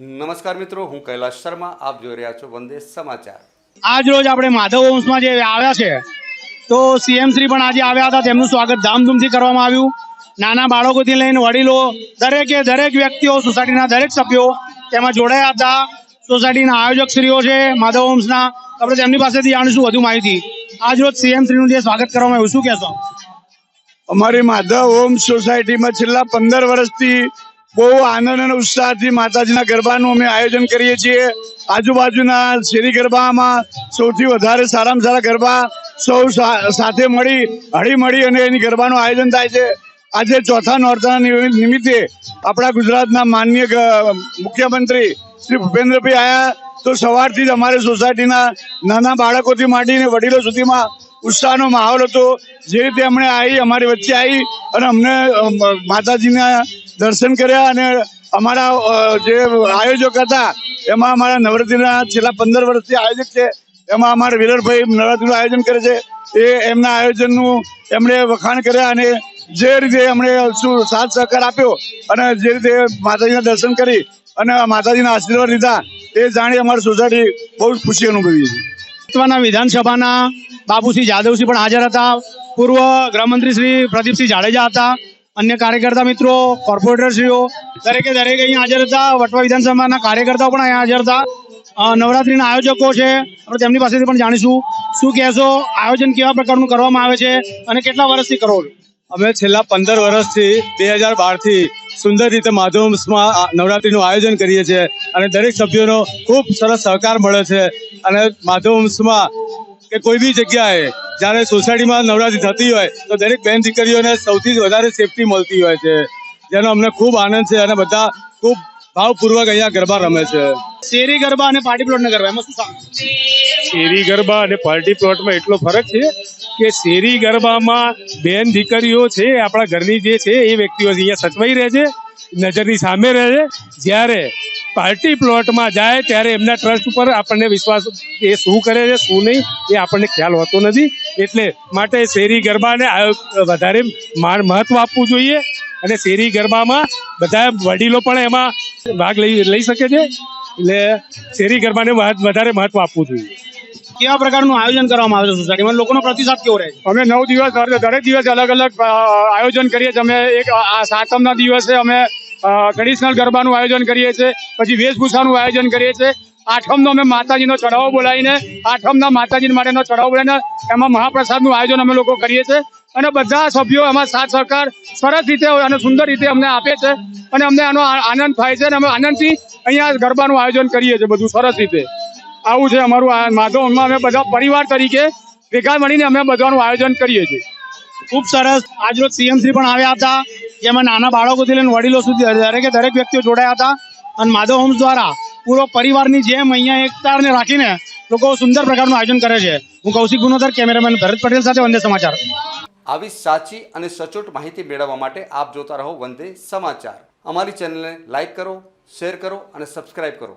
નમસ્કાર મિત્રો હું કૈલાશ શર્મા આપ જોઈ રહ્યા છો વંદે સમાચાર. આજ રોજ આપણે માધવ વંશમાં જે આવ્યા છે તો સીએમ શ્રી પણ આજે આવ્યા હતા તેમનું સ્વાગત ધામધૂમથી કરવામાં આવ્યું. નાના બાળકોથી લઈને વડીલો દરેકે દરેક વ્યક્તિઓ સોસાયટીના દરેક સભ્યો તેમાં જોડાયા હતા. સોસાયટીના આયોજક શ્રીઓ છે માધવ વંશના. આપણે તેમની પાસેથી જાણીશું વધુ માહિતી. આજ રોજ સીએમ શ્રીનું જે સ્વાગત કરવામાં આવ્યું શું કહેશો? અમારી માધવ હોમ સોસાયટીમાં છેલ્લા પંદર વર્ષથી બહુ આનંદ અને ઉત્સાહથી માતાજીના ગરબાનું અમે આયોજન કરીએ છીએ. આજુબાજુના શેરી ગરબામાં સૌથી વધારે સારામાં સારા ગરબા સૌ સાથે મળી હળી મળી અને એની ગરબાનું આયોજન થાય છે. આજે ચોથા નોરતાના નિમિ- નિમિત્તે આપણા ગુજરાતના માનનીય મુખ્યમંત્રી શ્રી ભૂપેન્દ્રભાઈ આવ્યા તો સવારથી જ અમારી સોસાયટીના નાના બાળકોથી માંડીને વડીલો સુધીમાં ઉત્સાહનો માહોલ હતો. જે રીતે અમને આવી અમારી વચ્ચે આવી અને અમને માતાજીના દર્શન કર્યા અને અમારા જે આયોજક હતા, એમાં અમારા નવરાત્રીના છેલ્લા પંદર વર્ષથી આયોજક છે. એમાં અમારા વિરળભાઈ નવરાત્રીનું આયોજન કરે છે. એ એમના આયોજનનું એમણે વખાણ કર્યા અને જે રીતે એમણે શું સાથ સહકાર આપ્યો અને જે રીતે માતાજીના દર્શન કરી અને માતાજીના આશીર્વાદ લીધા, એ જાણી અમારી સોસાયટી બહુ જ ખુશી અનુભવી છે. વિધાનસભાના બાબુસિંહ જાદવસિંહ પણ હાજર હતા. પૂર્વ ગૃહમંત્રી શ્રી પ્રદીપસિંહ જાડેજા હતા. અન્ય કાર્યકર્તા મિત્રો, કોર્પોરેટરશ્રીઓ, દરેકે દરેક અહીંયા હાજર હતા. વટવા વિધાનસભાના કાર્યકર્તાઓ પણ અહીંયા હાજર હતા. નવરાત્રીના આયોજકો છે. આપણે તેમની પાસેથી પણ જાણીશું. શું કહેશો? આયોજન કેવા પ્રકારનું કરવામાં આવે છે અને કેટલા વર્ષથી કરો અમે છેલ્લા પંદર વર્ષથી બે હજાર બારથી સુંદર રીતે માધ્યમમાં નવરાત્રીનું આયોજન કરીએ છીએ અને દરેક સભ્યોનો ખૂબ સરસ સહકાર મળે છે. અને માધ્યમમાં કે કોઈ બી જગ્યાએ જ્યારે સોસાયટીમાં નવરાત્રી થતી હોય, તો દરેક બેન દીકરીઓને સૌથી વધારે સેફટી મળતી હોય છે. જેનો અમને ખૂબ આનંદ છે અને બધા ખૂબ ભાવપૂર્વક અહીંયા ગરબા રમે છે. શેરી ગરબા અને પાર્ટી પ્લોટના ગરબા, એમાં શું શેરી ગરબા અને પાર્ટી પ્લોટમાં એટલો ફરક છે કે શેરી ગરબામાં બેન દીકરીઓ છે, આપણા ઘરની જે છે, એ વ્યક્તિઓ અહીંયા સચવાઈ રહે છે, નજરની સામે રહે છે. જ્યારે પાર્ટી પ્લોટમાં જાય ત્યારે એમના ટ્રસ્ટ ઉપર આપણને વિશ્વાસ એ શું કરે છે શું નહીં એ આપણને ખ્યાલ હોતો નથી. એટલે માટે શેરી ગરબાને આ વધારે માન મહત્વ આપવું જોઈએ અને શેરી ગરબામાં બધા વડીલો પણ એમાં ભાગ લઈ લઈ શકે છે. એટલે શેરી ગરબાને વધારે મહત્વ આપવું જોઈએ. કેવા પ્રકારનું આયોજન કરવામાં આવે છે સોસાયટીમાં લોકોનો પ્રતિસાદ કેવો રહે અમે નવ દિવસ દરે- દરેક દિવસે અલગ અલગ આયોજન કરીએ છીએ. અમે એક સાતમના દિવસે અમે ટ્રેડિશનલ ગરબાનું આયોજન કરીએ છીએ, પછી વેશભૂષાનું આયોજન કરીએ છીએ. આઠમનો અમે માતાજીનો ચઢાવો બોલાવીને, આઠમના માતાજી માટેનો ચઢાવો બોલાવીને, એમાં મહાપ્રસાદનું આયોજન અમે લોકો કરીએ છીએ. અને બધા સભ્યો એમાં સાથ સહકાર સરસ રીતે અને સુંદર રીતે અમને આપે છે અને અમને આનો આનંદ થાય છે અને અમે આનંદથી અહીંયા ગરબાનું આયોજન કરીએ છીએ બધું સરસ રીતે. આવું છે અમારું માધવમાં અમે બધા પરિવાર તરીકે ભેગા મળીને અમે બધાનું આયોજન કરીએ છીએ. ખૂબ સરસ. આજરોજ સીએમસી પણ આવ્યા હતા. જેમાં નાના બાળકોથી લઈને વડીલો સુધી દરેકે દરેક વ્યક્તિઓ જોડાયા હતા. અને માધવ હોમ્સ દ્વારા પૂરો પરિવારની જેમ અહીંયા એકતાને રાખીને લોકો સુંદર પ્રકારનું આયોજન કરે છે. હું કૌશિક ગુનોદર કેમેરામેન ભરત પટેલ સાથે વંદે સમાચાર. આવી સાચી અને સચોટ માહિતી મેળવવા માટે આપ જોતા રહો વંદે સમાચાર. અમારી ચેનલને લાઇક કરો, શેર કરો અને સબસ્ક્રાઈબ કરો.